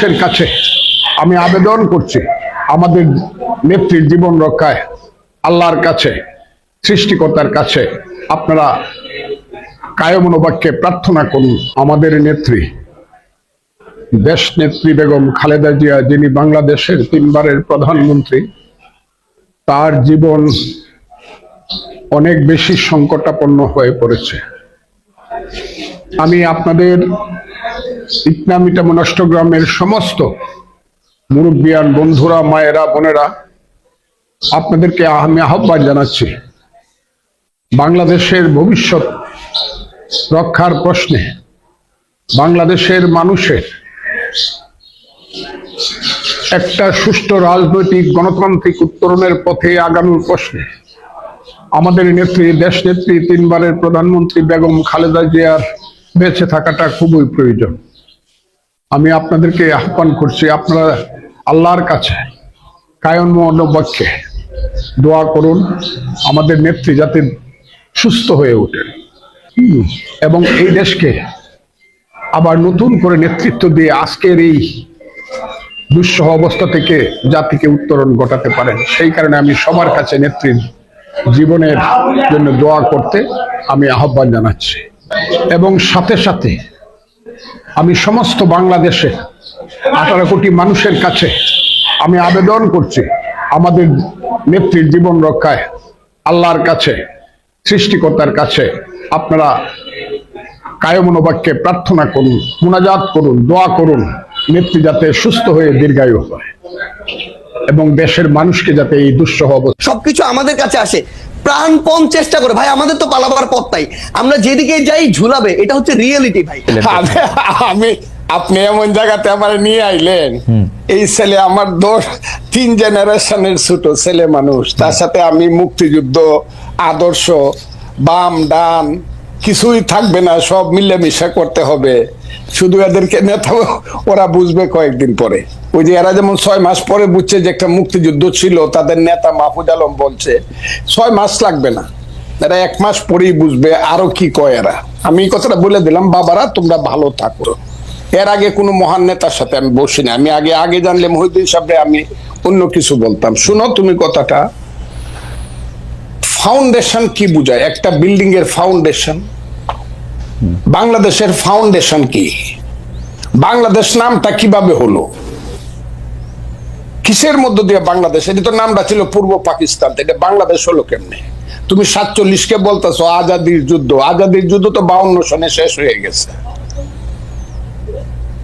মানুষের কাছে আমি আবেদন করছি আমাদের নেত্রীর জীবন রক্ষায়, আল্লাহর কাছে, সৃষ্টিকর্তার কাছে আপনারা কায়মনোবাক্যে প্রার্থনা করুন। আমাদের নেত্রী, দেশ নেত্রী বেগম খালেদা জিয়া, যিনি বাংলাদেশের তিনবারের প্রধানমন্ত্রী, তার জীবন অনেক বেশি সংকটাপন্ন হয়ে পড়েছে। আমি আপনাদের ইকনামিটা মনষ্টগ্রামের সমস্ত মুরব্বিয়ান বন্ধুরা, মায়েরা, বোনেরা, আপনাদেরকে আমি আহ্বান জানাচ্ছি, বাংলাদেশের ভবিষ্যৎ রক্ষার প্রশ্নে, বাংলাদেশের মানুষের একটা সুষ্ঠু রাজনৈতিক গণতান্ত্রিক উত্তরণের পথে আগানোর প্রশ্নে, আমাদের নেত্রী, দেশ নেত্রী, তিনবারের প্রধানমন্ত্রী বেগম খালেদা জিয়ার বেঁচে থাকাটা খুবই প্রয়োজন। আমি আপনাদেরকে আহ্বান করছি আপনারা আল্লাহর কাছে কায়ন মনোবাক্যে দোয়া করুন আমাদের নেত্রী যাতে সুস্থ হয়ে হুম, এবং এই দেশকে আবার নতুন করে নেতৃত্ব দিয়ে আজকের এই দুঃসহ অবস্থা থেকে জাতিকে উত্তরণ ঘটাতে পারেন। সেই কারণে আমি সবার কাছে নেত্রীর জীবনের জন্য দোয়া করতে আমি আহ্বান জানাচ্ছি। এবং সাথে সাথে আমি সমস্ত বাংলাদেশে আঠারো কোটি মানুষের কাছে আমি আবেদন করছি আমাদের নেত্রীর জীবন রক্ষায়, আল্লাহর কাছে, সৃষ্টিকর্তার কাছে আপনারা কায়মনোবাক্যে প্রার্থনা করুন, মোনাজাত করুন, দোয়া করুন, নেত্রী যাতে সুস্থ হয়ে দীর্ঘায়ু হয় এবং দেশের মানুষকে যাতে এই দুঃসহ অবস্থা সবকিছু আমাদের কাছে আসে। প্রাণপণ চেষ্টা করে। ভাই আমাদের তো পালাবার পথ তাই আমরা যেদিকে যাই ঝুলাবে। এটা হচ্ছে রিয়েলিটি ভাই। আমি আমি আপনি এমন জায়গাতে আমার নিয়ে আইলেন। এই ছেলে আমার দোষ তিন জেনারেশনের ছোট ছেলে মানুষ। তার সাথে আমি মুক্তিযুদ্ধ আদর্শ বাম ডান কিছুই থাকবে না সব মিলেমিশে করতে হবে। শুধু এদেরকে নেতা ওরা বুঝবে কয়েকদিন পরে। ওই যে এরা যেমন ছয় মাস পরে বুঝছে যে একটা মুক্তিযুদ্ধ ছিল, তাদের নেতা মাহফুজ আলম বলছে, ছয় মাস লাগবে না। এরা এক মাস পরেই বুঝবে আরও কি কয় এরা। আমি কথাটা বলে দিলাম, বাবারা, তোমরা ভালো থাকো। এর আগে কোনো মহান নেতার সাথে আমি বসি না আমি আগে আগে জানলে মহিউদ্দিন সাহেবরে আমি অন্য কিছু বলতাম। শুনো তুমি কথাটা। ফাউন্ডেশন কি বুঝায়? একটা বিল্ডিং এর ফাউন্ডেশন বাংলাদেশের ফাউন্ডেশন কি? বাংলাদেশ নামটা কীভাবে হলো? কিসের মধ্য দিয়ে বাংলাদেশ? এটা তো নামটা ছিল পূর্ব পাকিস্তান এটা বাংলাদেশ হলো কেমনে? তুমি সাতচল্লিশকে বলতেছো আজাদির যুদ্ধ আজাদির যুদ্ধ তো বাউন্ন সনে শেষ হয়ে গেছে।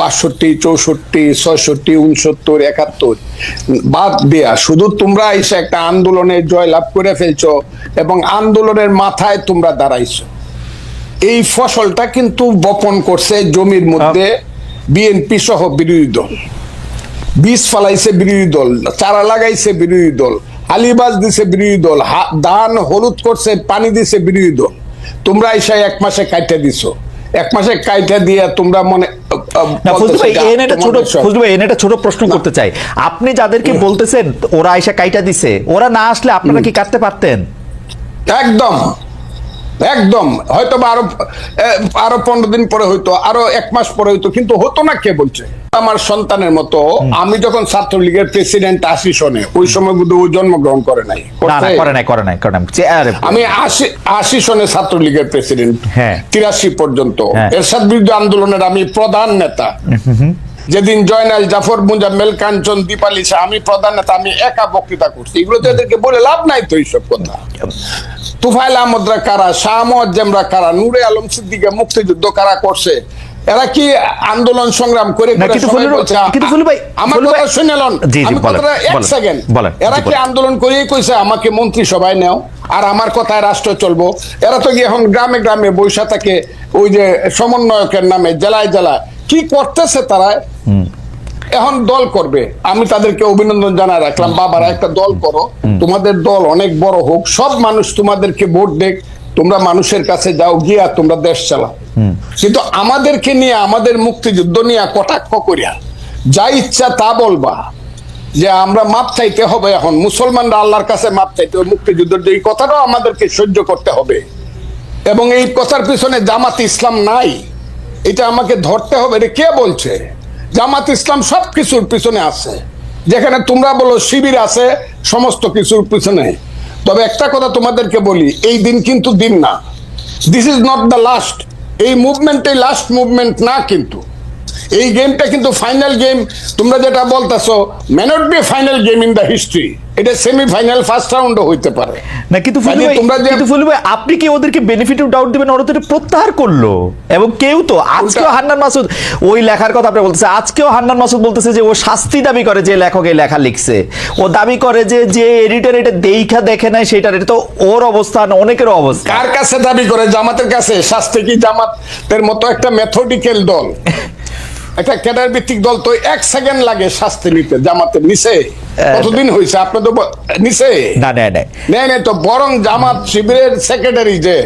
বাষট্টি চৌষট্টি ছয়ষট্টি উনসত্তর একাত্তর। বাদ দেয়া শুধু তোমরা এসে একটা আন্দোলনে জয়লাভ করে ফেলছো এবং আন্দোলনের মাথায় তোমরা দাঁড়াইছো। এই ফসলটা কিন্তু বপন করছে জমির মধ্যে বিএনপি সহ বিরোধী দল। বীজ ফালাইছে বিরোধী দল চারা লাগাইছে বিরোধী দল আলিবাজ দিছে বিরোধী দল ধান হলুদ করছে পানি দিছে বিরোধী দল। তোমরা এসে এক মাসে কাইটা দিছো। এক মাসে কাইটা দিয়ে তোমরা মনে না ফজলু ভাই এনে একটা ছোট ফজলু ভাই এনে একটা ছোট প্রশ্ন করতে চাই। আপনি যাদেরকে বলতেছেন ওরা এসে কাইটা দিছে ওরা না আসলে আপনারা কি কাটতে পারতেন? একদম। একদম হয়তো বা আরও আরও পনেরো দিন পরে হইতো আরও এক মাস পরে হইতো কিন্তু হতো না কে বলছে? আমার সন্তানের মতো আমি যখন ছাত্রলীগের প্রেসিডেন্ট আশি সনে ওই সময় কিন্তু ও জন্মগ্রহণ করে নাই? করে নাই করে নাই আমি আশি আশি সনে ছাত্রলীগের প্রেসিডেন্ট হ্যাঁ। তিরাশি পর্যন্ত। হ্যাঁ। এরশাদ বিরুদ্ধে আন্দোলনের আমি প্রধান নেতা। যেদিন জয়নাল জাফর মুজাম্মেল কাঞ্চন দীপালি শাহ আমি প্রধান নেতা আমি একা বক্তৃতা করছি। এগুলো তো এদেরকে বলে লাভ নাই তো এইসব কথা। তুফাইল আহমদরা কারা? শাহ মোয়াজ্জেমরা কারা? নূরে আলম সিদ্দিকে মুক্তিযুদ্ধ কারা করছে? এরা কি আন্দোলন সংগ্রাম করে আমার কথা শুনে লন আমি কথাটা এক সেকেন্ড এরা কি আন্দোলন করেই কইছে আমাকে মন্ত্রী সভায় নেও? আর আমার কথায় রাষ্ট্র চলবো? এরা তো এখন গ্রামে গ্রামে বৈশা থাকে ওই যে সমন্বয়কের নামে জেলায় জেলায়। কি করতেছে তারা? এখন দল করবে। আমি তাদেরকে অভিনন্দন জানাই রাখলাম। বাবারা একটা দল করো। তোমাদের দল অনেক বড় হোক সব মানুষ তোমাদেরকে ভোট দেখ তোমরা মানুষের কাছে যাও গিয়া তোমরা দেশ চালাও। কিন্তু আমাদেরকে নিয়ে আমাদের মুক্তিযুদ্ধ নিয়ে কটাক্ষ করিয়া যা ইচ্ছা তা বলবা যে আমরা মাপ চাইতে হবে এখন। মুসলমানরা আল্লাহর কাছে মাপ চাইতে হবে মুক্তিযুদ্ধের এই কথাটাও আমাদেরকে সহ্য করতে হবে। এবং এই কথার পিছনে জামাত ইসলাম নাই। এটা আমাকে ধরতে হবে এটা কে বলছে? জামাত ইসলাম সব কিছুর পিছনে আছে। যেখানে তোমরা বলো শিবির আছে, সমস্ত কিছুর পিছনে। তবে একটা কথা তোমাদেরকে বলি, এই দিন কিন্তু দিন না। This is not the last এই মুভমেন্ট এই লাস্ট মুভমেন্ট না কিন্তু। এই গেমটা কিন্তু ফাইনাল গেম তোমরা যেটা বলতেছো may not be final game in the history এটা সেমিফাইনাল ফার্স্ট রাউন্ডও হইতে পারে। না কিন্তু ভাই তোমরা যে- কিন্তু ফুলু আপনি কি ওদেরকে বেনিফিট অফ ডাউট দিবেন? ওরা তো প্রত্যাহার করল। এবং কেউ তো আজকেও হান্নান মাসুদ ওই লেখার কথা আপনি বলতেছে আজকেও হান্নান মাসুদ বলতেছে যে ও শাস্তি দাবি করে যে লেখক এই লেখা লিখছে। ও দাবি করে যে যে এডিটর এটা দেইখা দেখে নাই সেটা এটা তো ওর অবস্থান অনেকের অবস্থা। কার কাছে দাবি করে? জামাতের কাছে? শাস্তি কি জামাতের মতো একটা মেথডিক্যাল দল? একটা ক্যাডার ভিত্তিক দল তো এক সেকেন্ড লাগে শাস্তি নিতে জামাতের নিচে কতদিন হয়েছে আপনি তো নিচে না নেয় নেই নেই তো বরং জামাত শিবিরের সেক্রেটারি যে।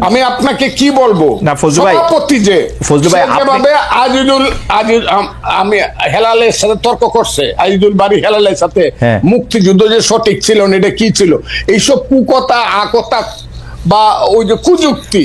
আমি আপনাকে কি বলব? না, ফজলু ভাই- সভাপতি যে। ফজলু ভাই, আপনি- আজিজুল আজিজ আম- হেলালের সাথে তর্ক করছে। আজিদুল বাড়ি হেলালের সাথে হ্যাঁ। মুক্তিযুদ্ধ যে সঠিক ছিল না এটা কি ছিল? এইসব কুকথা আকতা বা ওই যে কুযুক্তি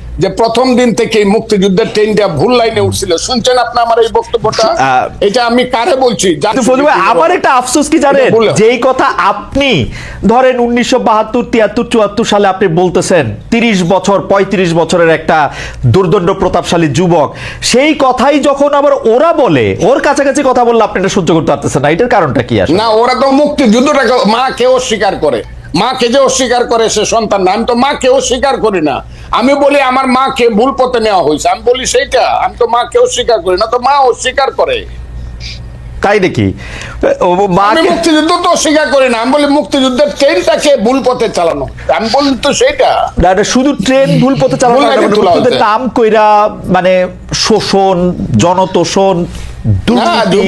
যে প্রথম দিন থেকে মুক্তিযুদ্ধের ট্রেনটা ভুল লাইনে উঠছিল। শুনছেন আপনি আমার এই বক্তব্যটা? এটা আমি কারে বলছি? আমার একটা আফসোস কি জানেন? যেই কথা আপনি ধরেন উনিশশো বাহাত্তর তিয়াত্তর চুয়াত্তর সালে আপনি বলতেছেন তিরিশ বছর পঁয়ত্রিশ বছরের একটা দুর্দণ্ড প্রতাপশালী যুবক সেই কথাই যখন আবার ওরা বলে ওর কাছাকাছি কথা বললে আপনি এটা সহ্য করতে পারতেছেন না। এটার কারণটা কি আসলে? না ওরা তো মুক্তিযুদ্ধটাকে মা কেউ স্বীকার করে। মাকে যে অস্বীকার করে সে সন্তান না। আমি তো মা কেউ অস্বীকার করি না। আমি বলি আমার মাকে ভুল পথে নেওয়া হয়েছে। আমি বলি সেইটা। আমি তো মা কেউ অস্বীকার করি না তো মা অস্বীকার করে। তাই নাকি আমি মুক্তিযুদ্ধ তো অস্বীকার করি না। আমি বলি মুক্তিযুদ্ধের ট্রেনটাকে ভুল পথে চালানো? আমি বলি তো সেইটা। না, শুধু ট্রেন ভুল পথে চালানো ভুল না, লাইনে মানে নাম কইরা মানে শোষণ জনতোষণ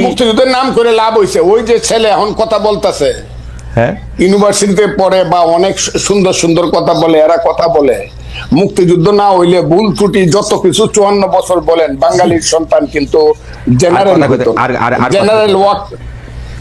মুক্তিযুদ্ধের নাম করে লাভ হয়েছে ওই যে ছেলে এখন কথা বলতেছে। হ্যাঁ? ইউনিভার্সিটিতে পড়ে বা অনেক সুন্দর সুন্দর কথা বলে এরা কথা বলে। মুক্তিযুদ্ধ না হইলে ভুল ত্রুটি যত কিছু চুয়ান্ন বছর বলেন বাঙালির সন্তান কিন্তু জেনারেল জেনারেল ওয়াক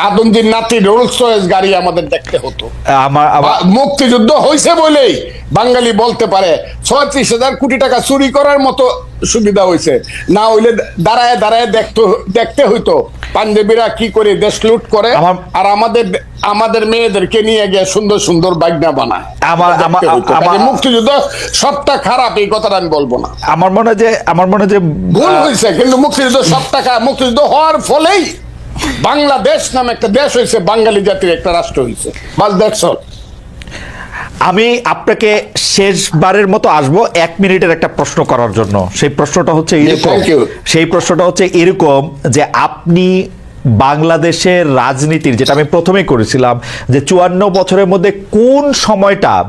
আদমজির নাতি রোলস রয়েস গাড়ি আমাদের দেখতে হতো। আমার মুক্তিযুদ্ধ হয়েছে বলেই বাঙালি বলতে পারে ছত্রিশ হাজার কোটি টাকা চুরি করার মতো সুবিধা হয়েছে না হইলে দাঁড়ায় দাঁড়ায় দেখতে দেখতে হইতো পাঞ্জাবিরা কি করে দেশ লুট করে আর আমাদের আমাদের মেয়েদেরকে নিয়ে গিয়ে সুন্দর সুন্দর বাগনা বানায়। আমার- আমার- মুক্তিযুদ্ধ সবটা খারাপ এই কথাটা আমি বলব না। আমার মনে হয় যে আমার মনে হয় যে ভুল হয়েছে কিন্তু মুক্তিযুদ্ধ সবটা খারাপ। মুক্তিযুদ্ধ হওয়ার ফলেই বাংলাদেশ নামে একটা দেশ হয়েছে বাঙালি জাতির একটা রাষ্ট্র হয়েছে বাস দ্যাটস অল। আমি আপনাকে শেষবারের মতো আসব এক মিনিটের একটা প্রশ্ন করার জন্য। সেই প্রশ্নটা হচ্ছে এরকম। সেই প্রশ্নটা হচ্ছে এরকম যে আপনি বাংলাদেশের রাজনীতির যেটা আমি প্রথমেই করেছিলাম যে চুয়ান্ন বছরের মধ্যে কোন সময়টা